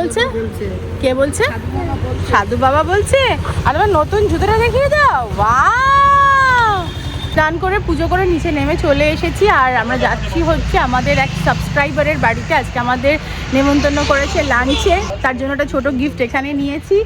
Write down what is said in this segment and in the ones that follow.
বলছে? কে বলছে? সাধু বাবা বলছে। আর তোমার নতুন জুতোটা দেখিয়ে দাও। স্নান করে পুজো করে নিচে নেমে চলে এসেছি। আর আমরা যাচ্ছি হচ্ছে আমাদের এক সাবস্ক্রাইবারের বাড়িতে। আজকে আমাদের নেমন্তন্ন করেছে লাঞ্চে তার জন্য একটা ছোট গিফট এখানে নিয়েছি।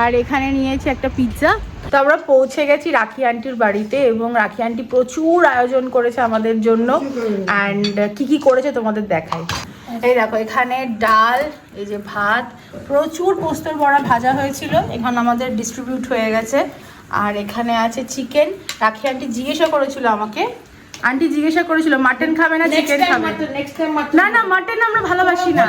আর এখানে নিয়েছি একটা পিৎজা তো আমরা পৌঁছে গেছি রাখি আন্টির বাড়িতে এবং রাখি আন্টি প্রচুর আয়োজন করেছে আমাদের জন্য। অ্যান্ড কি কি করেছে তোমাদের দেখাই। এই দেখো এখানে ডাল এই যে ভাত প্রচুর পোস্তর বড়া ভাজা হয়েছিল। এখানে আমাদের ডিস্ট্রিবিউট হয়ে গেছে। আর এখানে আছে চিকেন রাখি আন্টি জিজ্ঞাসা করেছিল আমাকে। আন্টি জিজ্ঞাসা করেছিল মাটন খাবে না চিকেন খাবে? না না মাটন আমরা ভালোবাসি না।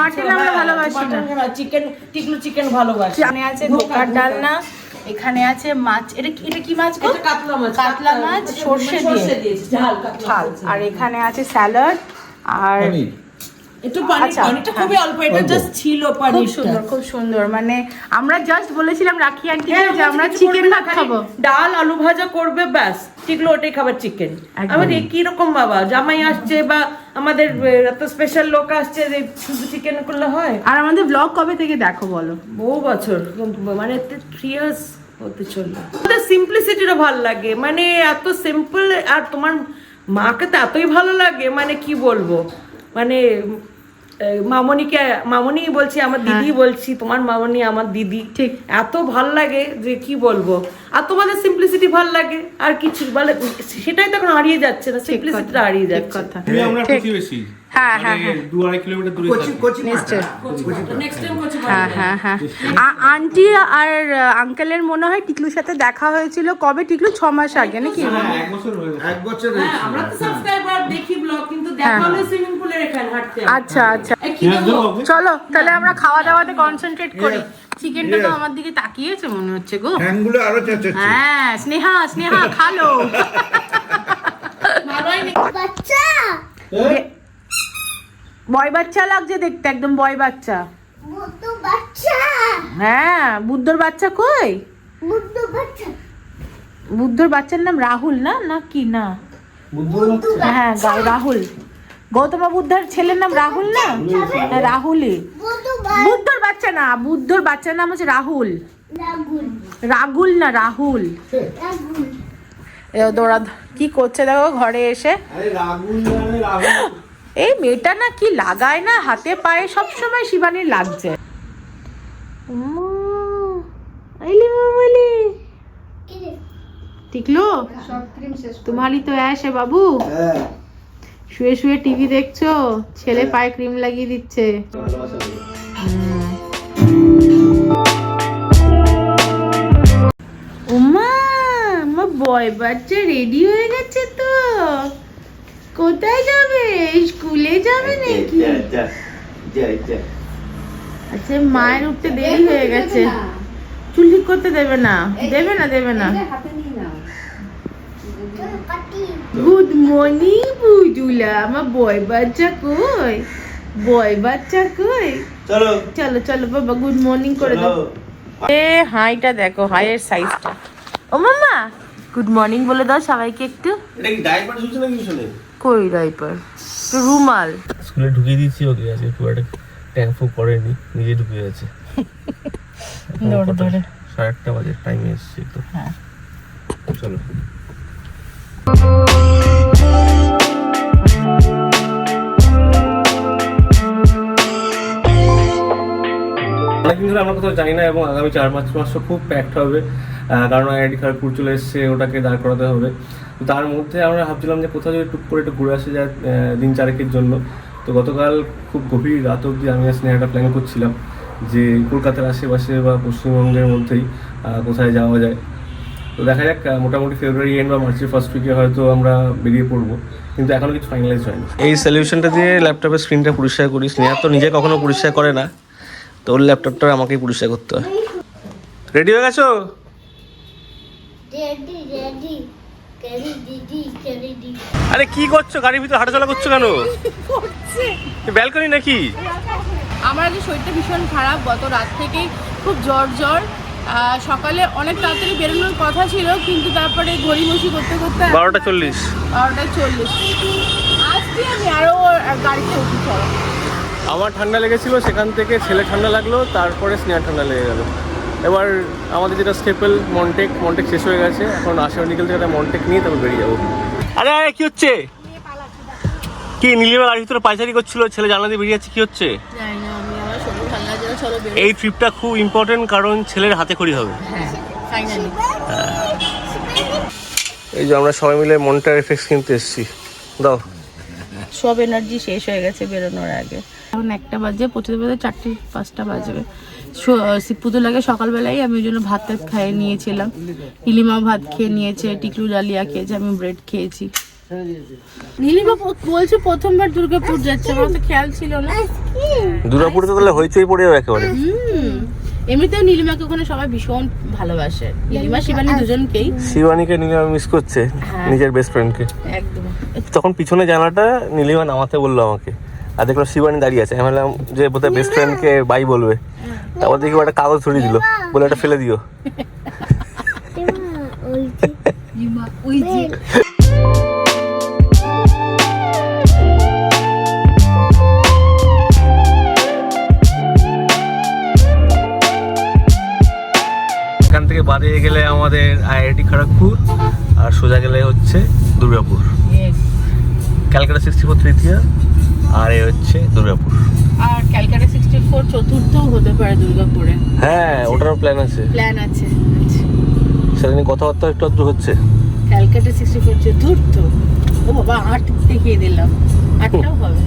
মাটন আমরা ভালোবাসি না। চিকেন টিকলু চিকেন ভালোবাসি। এখানে আছে ধোকার ডালনা। এখানে আছে মাছ। এটা কি এটা কি মাছ গো? কাতলা মাছ কাতলা মাছ সর্ষে দিয়ে। ঝাল ঝাল। আর এখানে আছে স্যালাড। আর একটু পানি আচ্ছা, পানিটা হ্যাঁ। খুবই অল্প এটা জাস্ট ছিল খুব সুন্দর খুব সুন্দর। মানে আমরা জাস্ট বলেছিলাম রাখি আন্টিকে হ্যাঁ, যে আমরা চিকেন ভাত খাব। ডাল আলু ভাজা করবে ব্যাস। টিকলো ওটাই খাবার চিকেন। আমাদের কি রকম বাবা? জামাই আসছে বা আমাদের এত স্পেশাল লোক আসছে যে শুধু চিকেন করলে হয়? আর আমাদের ব্লগ কবে থেকে দেখো বলো? বহু বছর মানে থ্রি ইয়ার্স হতে চলল। সিম্পলিসিটিটা ভালো লাগে। মানে এত সিম্পল আর তোমার মাকে তো এতই ভালো লাগে মানে কি বলব? মানে মামনিকে মামনি বলছি আমার দিদি বলছি তোমার মামনি আমার দিদি। ঠিক। এত ভালো লাগে যে কি বলব? আর তোমাদের সিম্পলিসিটি ভালো লাগে আর কিছু বলে সেটাই তো এখন হারিয়ে যাচ্ছে না সিম্পলিসিটিটা হারিয়ে যাচ্ছে। কথা। আমরা। প্রতিবেশী হ্যাঁ, হ্যাঁ, মানে দু আড়াই কিলোমিটার দূরে কোচি থাকি। কোচি নিশ্চয় নেক্সট টাইম হ্যাঁ হ্যাঁ হ্যাঁ আন্টি আর আঙ্কেলের মনে হয় টিকলুর সাথে দেখা হয়েছিল। কবে? টিকলু ছ মাস আগে নাকি? হ্যাঁ, এক বছর হয়ে গেছে। এক বছর হ্যাঁ হয়েছিল। আমরা তো সাবস্ক্রাইবার দেখি ব্লগ কিন্তু দেখা হলে সুইমিং পুলের এখানে হাঁটতে আচ্ছা আচ্ছা? চলো তাহলে আমরা খাওয়া দাওয়াতে কনসেন্ট্রেট করি. চিকেনটা তো আমার দিকে তাকিয়েছে মনে হচ্ছে গো। হ্যাংগুলো আরও চাচাচ্ছে। হ্যাঁ স্নেহা স্নেহা খালো। বাচ্চা! বয় বাচ্চা লাগছে দেখতে একদম বয় বাচ্চা। হ্যাঁ বুদ্ধর বাচ্চা কই? বুদ্ধর বাচ্চার নাম রাহুল না না কি না? হ্যাঁ রাহুল। গৌতম বুদ্ধার ছেলের নাম রাহুল না? হ্যাঁ রাহুলই। বুদ্ধর বাচ্চা না বুদ্ধর বাচ্চার নাম হচ্ছে রাহুল। রাগুল না রাহুল। দৌড়া কি করছে দেখো ঘরে এসে? এই মেয়েটা না কি লাগায় না হাতে পায়ে সব সময় শিবানীর লাগছে টিকলো? তোমারই তো অ্যাশ বাবু। হ্যাঁ। শুয়ে শুয়ে টিভি দেখছ? ছেলে পায়ে ক্রিম লাগিয়ে দিচ্ছে। উমা আমার বয় বাচ্চা রেডি হয়ে গেছে তো। কোথায় যাবে? স্কুলে যাবে নাকি? আচ্ছা মায়ের উঠতে দেরি হয়ে গেছে। চুল ঠিক করতে দেবে না? দেবে না দেবে না? গুড মর্নিং বুজুলা। আমার বয় বাচ্চা কই? বয় বাচ্চা কই? চলো। চলো চলো বাবা গুড মর্নিং করে দাও। এ হাইটা দেখো হাইয়ের সাইজটা। ও মামা গুড মর্নিং বলে দাও সবাইকে একটু। এটা কি ডাইপার শুনছো নাকি শুনে কই ডাইপার রুমাল। স্কুলে ঢুকিয়ে দিয়েছি ওকে আজকে খুব একটা ট্যাঙ্ক ফুক করেনি নিজে ঢুকে গেছে। দৌড়ে দৌড়ে। সাড়ে আটটা বাজে টাইমে এসেছি তো হ্যাঁ। চলো। ধরে আমরা কোথাও জানি না এবং আগামী চার পাঁচ মাসও খুব প্যাকড হবে। কারণ আইডি কার্ড পুর চলে এসছে, ওটাকে দাঁড় করাতে হবে। তো তার মধ্যে আমরা ভাবছিলাম যে কোথাও যদি টুক করে একটু ঘুরে আসে যায় দিন চারেকের জন্য। তো গতকাল খুব গভীর রাত অবধি আমি আর স্নেহাটা প্ল্যান করছিলাম যে কলকাতার আশেপাশে বা পশ্চিমবঙ্গের মধ্যেই কোথায় যাওয়া যায়। তো দেখা যাক মোটামুটি ফেব্রুয়ারি এন্ড বা মার্চের ফার্স্ট উইকে হয়তো আমরা বেরিয়ে পড়ব। কিন্তু এখনও কিছু ফাইনালাইজ হয়নি। এই সলিউশনটা দিয়ে ল্যাপটপের স্ক্রিনটা পরিষ্কার করি স্নেহা তো নিজে কখনো পরিষ্কার করে না। তো ওর ল্যাপটপটা আমাকেই পরিষ্কার করতে হয়। রেডি হয়ে গেছো? রেডি রেডি কেরি দিদি কেরি দিদি আরে কি করছ? গাড়ির ভিতরে হাঁটাচলা করছ কেন? ব্যালকনি নাকি? আমার আজকে শরীরটা ভীষণ খারাপ গত রাত থেকেই খুব জ্বর জ্বর। সকালে অনেক তাড়াতাড়ি বেরোনোর কথা ছিল কিন্তু তারপরে ঘড়িমসি করতে করতে বারোটা চল্লিশ। বারোটা চল্লিশ। আজকে আমি আরও গাড়িতে উঠি চলো। আমার ঠান্ডা লেগেছিল সেখান থেকে ছেলে ঠান্ডা লাগল তারপরে স্নেহার ঠান্ডা লেগে গেল। এবার আমাদের যেটা স্টেপল মন্টেক মন্টেক শেষ হয়ে গেছে। এখন আশা নিকেল থেকে একটা মন্টেক নিয়ে তারপর বেরিয়ে যাব। আরে আরে কি হচ্ছে? কি নীলিমা গাড়ির ভিতরে পাইচারি করছিল ছেলে জানলা দিয়ে বেরিয়ে যাচ্ছে কি হচ্ছে? এই ট্রিপটা খুব ইম্পর্টেন্ট কারণ ছেলের হাতে খড়ি হবে। হ্যাঁ এই যে আমরা সবাই মিলে মনটার এফেক্টস কিনতে এসেছি। দাও। সব এনার্জি শেষ হয়ে গেছে বেরোনোর আগে। এখন একটা বাজে পৌঁছতে পৌঁছতে চারটে পাঁচটা বাজবে। পুজো লাগে সকালবেলায় আমি ওই জন্য ভাত টাত খাইয়ে নিয়েছিলাম। নীলিমা ভাত খেয়ে নিয়েছে টিকলু ডালিয়া খেয়েছে আমি ব্রেড খেয়েছি। নীলিমা বলছে প্রথমবার দুর্গাপুর যাচ্ছে আমার তো খেয়াল ছিল না। দুর্গাপুরে তো তাহলে হইচই পড়ে যাবে একেবারে। হুম। এমনিতেও নীলিমাকে ওখানে সবাই ভীষণ ভালোবাসে। নীলিমা শিবানী দুজনকেই। শিবানীকে নীলিমা মিস করছে নিজের বেস্ট ফ্রেন্ডকে একদম। তখন পিছনে জানাটা নীলিমা নামাতে বলল আমাকে। আর দেখলাম শিবানী দাঁড়িয়ে আছে। আমি ভাবলাম যে বোধহয় বেস্ট ফ্রেন্ডকে বাই বলবে। তারপর দেখি একটা কাগজ ছড়িয়ে দিল। বলে এটা ফেলে দিও। এখান থেকে বাদে গেলে আমাদের আইআইটি খড়গপুর আর সোজা গেলে হচ্ছে দুর্গাপুর। ক্যালকাটা সিক্সটি ফোর তৃতীয়। আর এ হচ্ছে দুর্গাপুর। আর ক্যালকাটা সিক্সটি ফোর চতুর্থও হতে পারে দুর্গাপুরে। হ্যাঁ ওটারও প্ল্যান আছে। প্ল্যান আছে। সেটা নিয়ে কথাবার্তা একটু আধটু হচ্ছে। ক্যালকাটা সিক্সটি ফোর চতুর্থ? ও বাবা আট দেখিয়ে দিলাম। আটটাও হবে।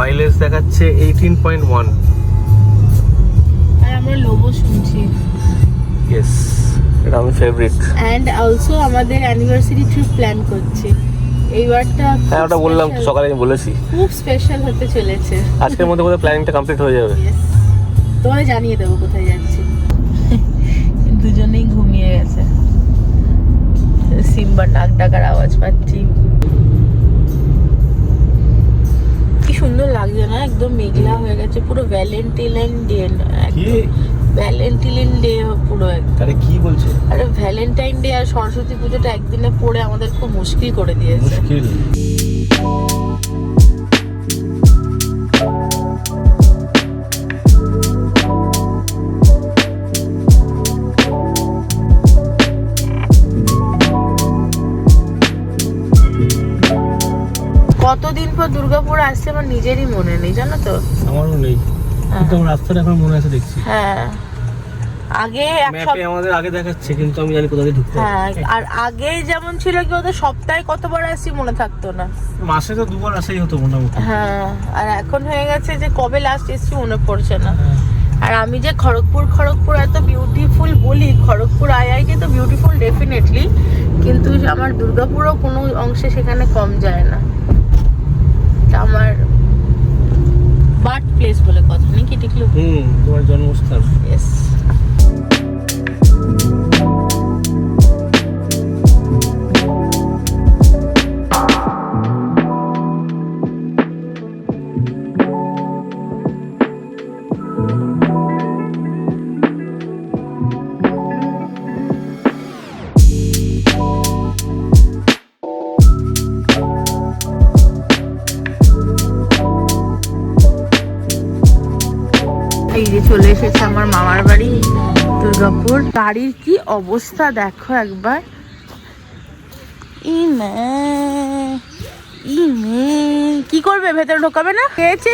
মাইলেজ দেখাচ্ছে এইটিন পয়েন্ট ওয়ান আর আমরা লোবো শুনছি। ইয়েস এটা আমি ফেভারিট অ্যান্ড অলসো আমাদের অ্যানিভার্সারি ট্রিপ প্ল্যান করছি। এইবারটা খুব হ্যাঁ ওটা বললাম তো সকালে আমি বলেছি। খুব স্পেশাল হতে চলেছে। আজকের মধ্যে বোধহয় প্ল্যানিংটা কমপ্লিট হয়ে যাবে। তোমায় জানিয়ে দেবো কোথায় যাচ্ছি। দুজনেই ঘুমিয়ে গেছে। সিম্বা নাক ডাকার আওয়াজ পাচ্ছি। কি সুন্দর লাগছে না? একদম মেঘলা হয়ে গেছে পুরো ভ্যালেন্টাইন ডে ভ্যালেন্টাইন ডে পুরো। আরে কি বলছে? আরে ভ্যালেন্টাইন ডে আর সরস্বতী পুজোটা একদিনে পড়ে আমাদের খুব মুশকিল করে দিয়েছে। মুশকিল। কতদিন পর দুর্গাপুর আসছে আমার নিজেরই মনে নেই জানো তো? আমারও নেই। কিন্তু আমার রাস্তাটা এখন মনে আছে দেখছি। হ্যাঁ। আগে ম্যাপে আমাদের আগে দেখাচ্ছে কিন্তু আমি জানি কোথা দিয়ে ঢুকতে হ্যাঁ আর আগে যেমন ছিল কি ওদের সপ্তাহে কতবার আসছি মনে থাকতো না। মাসে তো দুবার আসাই হতো মোটামুটি। হ্যাঁ আর এখন হয়ে গেছে যে কবে লাস্ট এসছি মনে পড়ছে না। আর আমি যে খড়গপুর খড়গপুর এত বিউটিফুল বলি খড়গপুর আইআইটি তো বিউটিফুল ডেফিনেটলি কিন্তু আমার দুর্গাপুরও কোনো অংশে সেখানে কম যায় না। তা আমার বার্থ প্লেস বলে কথা নাকি টিকলু? হুম তোমার জন্মস্থান। ইয়েস গাড়ির কি অবস্থা দেখো একবার। ইমে ইমে কি করবে? ভেতরে ঢোকাবে না? খেয়েছে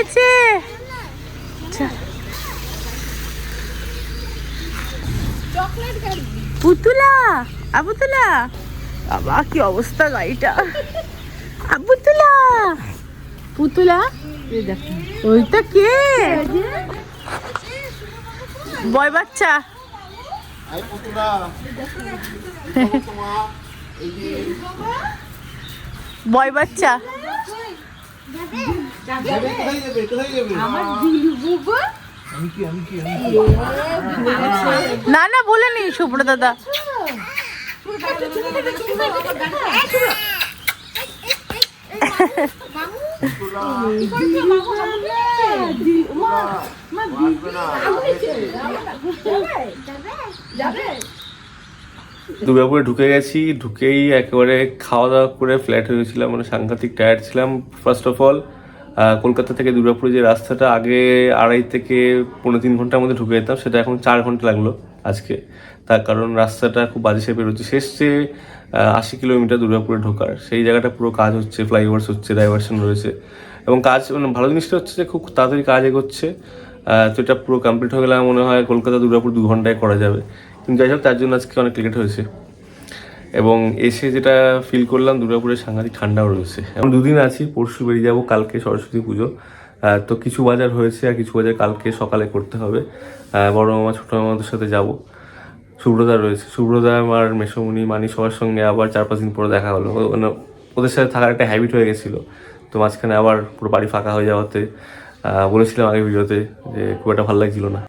পুতুলা আবুতুলা। বাবা কি অবস্থা গাড়িটা। আবুতুলা পুতুলা। ওইটা কে? বয় বাচ্চা। বয় বাচ্চা। না না বলেনি সুব্র দাদা। দুর্গাপুরে ঢুকে গেছি, ঢুকেই একেবারে খাওয়া দাওয়া করে ফ্ল্যাট হয়ে গেছিলাম মানে সাংঘাতিক টায়ার্ড ছিলাম ফার্স্ট অফ অল কলকাতা থেকে দুর্গাপুরে যে রাস্তাটা আগে আড়াই থেকে পনেরো তিন ঘণ্টার মধ্যে ঢুকে যেতাম, সেটা এখন চার ঘণ্টা লাগল আজকে। তার কারণ রাস্তাটা খুব বাজে শেপের হচ্ছে শেষ যে আশি কিলোমিটার দুর্গাপুরে ঢোকার, সেই জায়গাটা পুরো কাজ হচ্ছে ফ্লাইওভার্স হচ্ছে ডাইভার্সন রয়েছে। এবং কাজ মানে ভালো জিনিসটা হচ্ছে যে, খুব তাড়াতাড়ি কাজ এগোচ্ছে। তো এটা পুরো কমপ্লিট হয়ে গেলে মনে হয় কলকাতা দুর্গাপুর দু ঘন্টায় করা যাবে। কিন্তু যাই হোক, তার জন্য আজকে অনেক লেট হয়েছে। এবং এসে যেটা ফিল করলাম, দুর্গাপুরে সাংঘাতিক ঠান্ডাও রয়েছে। এখন দুদিন আছি, পরশু বেরিয়ে যাব, কালকে সরস্বতী পুজো। তো কিছু বাজার হয়েছে আর কিছু বাজার কালকে সকালে করতে হবে। বড় মামা, ছোটো মামাদের সাথে যাব। সুব্রতা রয়েছে। সুব্রতা আমার মেসমুনি মানি সবার সঙ্গে আবার চার পাঁচ দিন পরে দেখা হলো। মানে ওদের সাথে থাকার একটা হ্যাবিট হয়ে গেছিল। তো মাঝখানে আবার পুরো বাড়ি ফাঁকা হয়ে যাওয়াতে বলেছিলাম আগে ভিডিওতে যে খুব একটা ভালো লাগছিল না।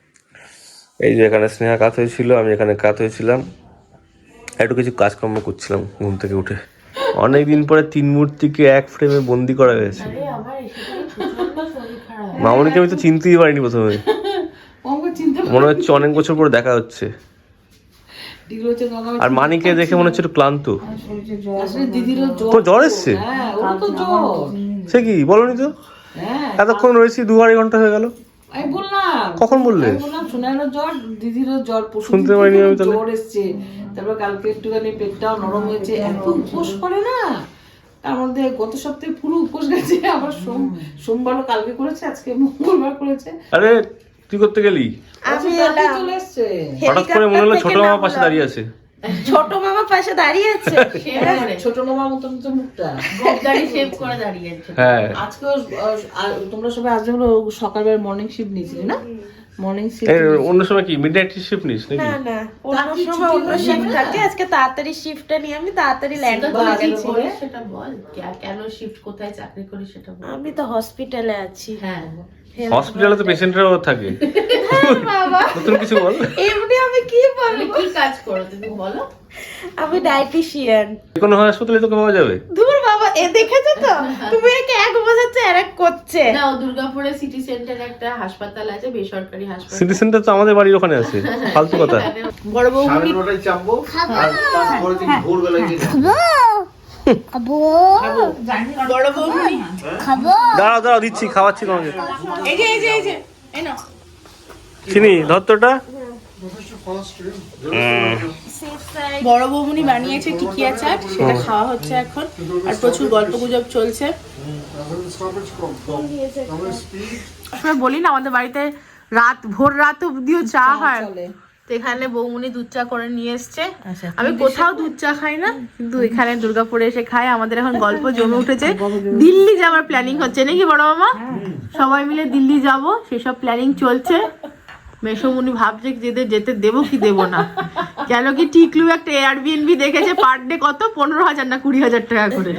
এই যে এখানে স্নেহা কাত হয়েছিল আমি এখানে কাত হয়েছিলাম। একটু কিছু কাজকর্ম করছিলাম ঘুম থেকে উঠে। অনেক দিন পরে তিন মূর্তিকে এক ফ্রেমে বন্দি করা হয়েছে। মামনিকে আমি তো চিনতেই পারিনি প্রথমে। মনে হচ্ছে অনেক বছর পরে দেখা হচ্ছে। আর মানিকে দেখে মনে হচ্ছে একটু ক্লান্ত। জ্বর এসছে? হ্যাঁ সে কি বলনি তো? হ্যাঁ এতক্ষণ রয়েছি দু আড়াই ঘণ্টা হয়ে গেল। আমি বললাম। কখন বললে? আমি বললাম জ্বর দিদিরও জ্বর শুনতে পাইনি আমি তাহলে। জ্বর এসছে। তারপর কালকে একটুখানি পেটটাও নরম হয়েছে এত উপোস করে না। তার মধ্যে গত সপ্তাহে পুরো উপোস গেছে আবার সোম সোমবারও কালকে করেছে আজকে মঙ্গলবার করেছে। আরে তুই করতে গেলি? আমি তাড়াতাড়ি চলে এসছে। হঠাৎ করে মনে হলো ছোট মামা পাশে দাঁড়িয়ে আছে। ছোট মামা পাশে দাঁড়িয়ে আছে। হ্যাঁ, ছোট মতন তো মুখটা। গবদারি শেভ করে দাঁড়িয়ে আছে। হ্যাঁ। আজকে তোমরা সবাই আজকে হলো সকালবেলা মর্নিং শিফট নিয়েছিলে না? মর্নিং শিফট অন্য সময় কি শিফট নিস নাকি? না না। অন্য সময় অন্য শিফট থাকে। আজকে তাড়াতাড়ি শিফটটা নিয়ে আমি তাড়াতাড়ি ল্যান্ড করে গেছি সেটা বল কেন শিফট কোথায় চাকরি করি সেটা বল। আমি তো হসপিটালে আছি। হ্যাঁ। হসপিটালে তো পেশেন্টরাও থাকে। বাবা। নতুন কিছু বল। এমনি আমি কি তুমি বলব কি কাজ করো? তুমি বলো। আমি ডায়েটিশিয়ান কোনো হাসপাতালে তোকে পাওয়া যাবে? দূর বাবা এ দেখেছ তো? তুমি একে এক বোঝাচ্ছে আর এক করছে। না ও দুর্গাপুরে সিটি সেন্টারে একটা হাসপাতাল আছে বেসরকারি হাসপাতাল। সিটি সেন্টার তো আমাদের বাড়ির ওখানে আছে। ফালতু কথা। বড় বউ চাপবো। আর তারপরে থেকে ভোরবেলায় গিয়ে খাব। বড় বৌমনি। খাব। দাঁড়াও দাঁড়াও দিচ্ছি খাওয়াচ্ছি তোমাকে। এই যে এই যে এই যে এই না চিনি ধরতোটা বড় বৌমনি বানিয়েছে টিকিয়া চাট সেটা খাওয়া হচ্ছে এখন। আর প্রচুর গল্প গুজব চলছে বলি না আমাদের বাড়িতে রাত ভোর রাত অব্দিও চা হয়। তো এখানে বৌমনি দুধ চা করে নিয়ে এসছে। আমি কোথাও দুধ চা খাই না কিন্তু এখানে দুর্গাপুরে এসে খাই। আমাদের এখন গল্প জমে উঠেছে। দিল্লি যাওয়ার প্ল্যানিং হচ্ছে নাকি বড় মামা? সবাই মিলে দিল্লি যাব সেসব প্ল্যানিং চলছে। মেসমুনি ভাবছে যেতে যেতে দেবো কি দেবো না। কেন কি টিকলু একটা এয়ারবিএনবি দেখেছে পার ডে কত? পনেরো হাজার না কুড়ি হাজার টাকা করে।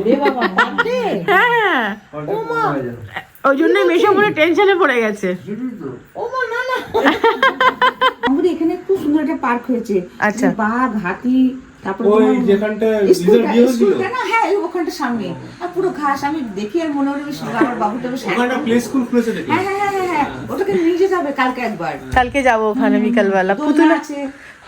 হ্যাঁ। হ্যাঁ ওই জন্য মেসমুনি টেনশনে পড়ে গেছে। আমাদের এখানে খুব সুন্দর একটা পার্ক হয়েছে। আচ্ছা। বাঘ হাতি তারপর ওই যেখানটা স্কুলটা- বিয়ে হয়েছিল? স্কুলটা না হ্যাঁ ওখানটা সামনে আর পুরো ঘাস আমি দেখি আর মনে হলো আমার বাবুটা বেশ ওখানটা প্লে স্কুল খুলেছে নাকি? হ্যাঁ হ্যাঁ হ্যাঁ হ্যাঁ ওটাকে নিয়ে যেতে কালকে একবার। কালকে যাব ওখানে বিকালবেলা। দোলনা পুতুলা আছে।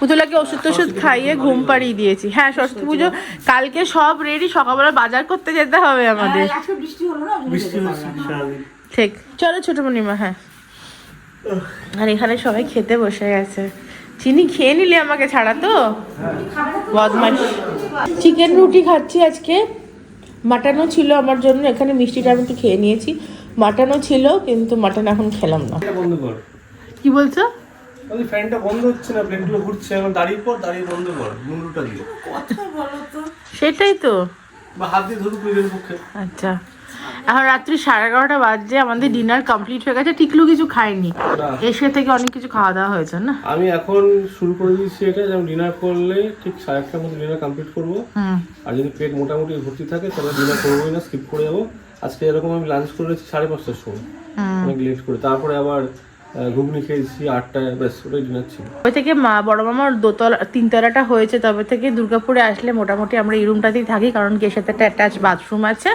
পুতুলাকে ওষুধ টষুধ খাইয়ে ঘুম পাড়িয়ে দিয়েছি। হ্যাঁ সরস্বতী পুজো কালকে সব রেডি সকালবেলা বাজার করতে যেতে হবে আমাদের। বৃষ্টি হলো না। ঠিক চলো ছোট মণিমা হ্যাঁ। আর এখানে সবাই খেতে বসে গেছে। চিনি খেয়ে নিলে আমাকে ছাড়া তো? বদমাস চিকেন রুটি খাচ্ছি আজকে। মাটনও ছিল আমার জন্য এখানে মিষ্টিটা আমি একটু খেয়ে নিয়েছি। মাটনও ছিল কিন্তু মাটন এখন খেলাম না। কি বলছো? ওই ফ্যানটা বন্ধ হচ্ছে না প্লেনগুলো ঘুরছে এখন দাঁড়িয়ে পর দাঁড়িয়ে বন্ধ কর মুন্ডুটা দিয়ে সেটাই তো। বা হাত দিয়ে ধরুক নিজের পক্ষে আচ্ছা। এখন রাত্রি সাড়ে এগারোটা বাজে আমাদের ডিনার কমপ্লিট হয়ে গেছে টিকলু কিছু খাইনি না। এসে থেকে অনেক কিছু খাওয়া দাওয়া হয়েছে না? আমি এখন শুরু করে দিয়েছি এটা যেমন ডিনার করলে ঠিক সাড়ে আটটার মধ্যে ডিনার কমপ্লিট করব। আর যদি পেট মোটামুটি ভর্তি থাকে তাহলে ডিনার করবোই না স্কিপ করে যাব। আজকে এরকম আমি লাঞ্চ করেছি সাড়ে পাঁচটার সময়। অনেক লেট করে। তারপরে আবার ঘুগনি খেয়েছি আটটায় ব্যাস ওটাই ডিনার ছিল। ওই থেকে মা বড় মামার দোতলা তিনতলাটা হয়েছে তবে থেকে দুর্গাপুরে আসলে মোটামুটি আমরা এই রুমটাতেই থাকি কারণ কি এর সাথে একটা অ্যাটাচ বাথরুম আছে।